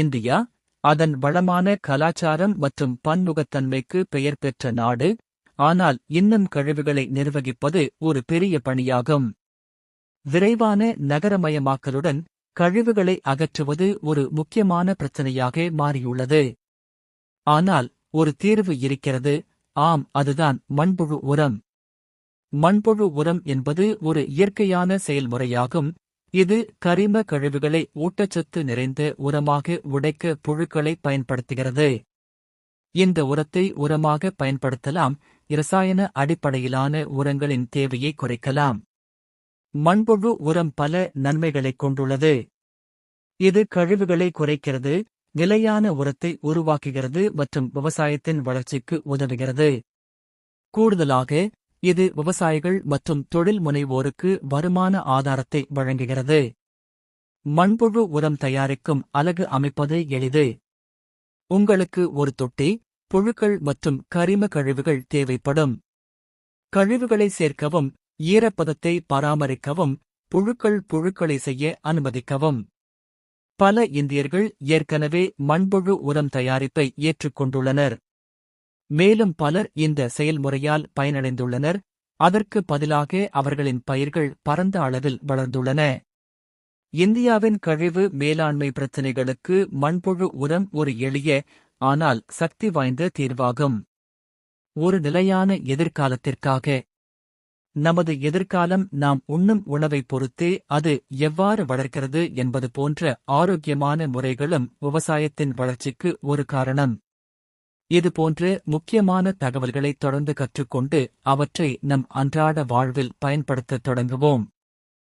India அதன் வளமான கலாச்சாரம் மற்றும் பன்முகத்தன்மைக்கு பெயர் பெற்ற நாடு ஆனால் இன்னும் கழிவுகளை நிர்வகிப்பது ஒரு பெரிய பணியாகும். விரைவான நகரமயமாக்கலுடன் கழிவுகளை அகற்றுவது ஒரு முக்கியமான பிரச்சனையாக மாறியுள்ளது. ஆனால் ஒரு தீர்வு இருக்கிறது. ஆம் அதுதான் மண்புழு உரம். மண்புழு உரம் என்பது ஒரு இயற்கையான செயல்முறையாகும். இது கரிம கழிவுகளை ஊட்டச்சத்து நிறைந்த உரமாக உடைக்க புழுக்களை பயன்படுத்துகிறது. இந்த உரத்தை உரமாக பயன்படுத்தலாம். இரசாயன அடிப்படையிலான உரங்களின் தேவையை குறைக்கலாம். மண்புழு உரம் பல நன்மைகளைக் கொண்டுள்ளது. இது கழிவுகளை குறைக்கிறது நிலையான உரத்தை உருவாக்குகிறது மற்றும் விவசாயத்தின் வளர்ச்சிக்கு உதவுகிறது. கூடுதலாக இது விவசாயிகள் மற்றும் தொழில் முனைவோருக்கு வருமான ஆதாரத்தை வழங்குகிறது? மண்புழு உரம் தயாரிக்கும் அலகு அமைப்பது எளிது. உங்களுக்கு ஒரு தொட்டி புழுக்கள் மற்றும் கரிம கழிவுகள் தேவைப்படும். கழிவுகளை சேர்க்கவும் ஈரப்பதத்தை பராமரிக்கவும் புழுக்கள் புழுக்களை செய்ய அனுமதிக்கவும். பல இந்தியர்கள் ஏற்கனவே மண்புழு உரம் தயாரிப்பை ஏற்றுக்கொண்டுள்ளனர். மேலும் பலர் இந்த செயல்முறையால் பயனடைந்துள்ளனர். அதற்கு பதிலாக அவர்களின் பயிர்கள் பரந்த அளவில் வளர்ந்துள்ளன. இந்தியாவின் கழிவு மேலாண்மை பிரச்சினைகளுக்கு மண்புழு உரம் ஒரு எளிய ஆனால் சக்தி வாய்ந்த தீர்வாகும். ஒரு நிலையான எதிர்காலத்திற்காக. நமது எதிர்காலம் நாம் உண்ணும் உணவைப் பொறுத்தே அது எவ்வாறு வளர்க்கிறது என்பது போன்ற ஆரோக்கியமான முறைகளும் விவசாயத்தின் வளர்ச்சிக்கு ஒரு காரணம். இதுபோன்று முக்கியமான தகவல்களை தொடர்ந்து கற்றுக்கொண்டு அவற்றை நம் அன்றாட வாழ்வில் பயன்படுத்தத் தொடங்குவோம்.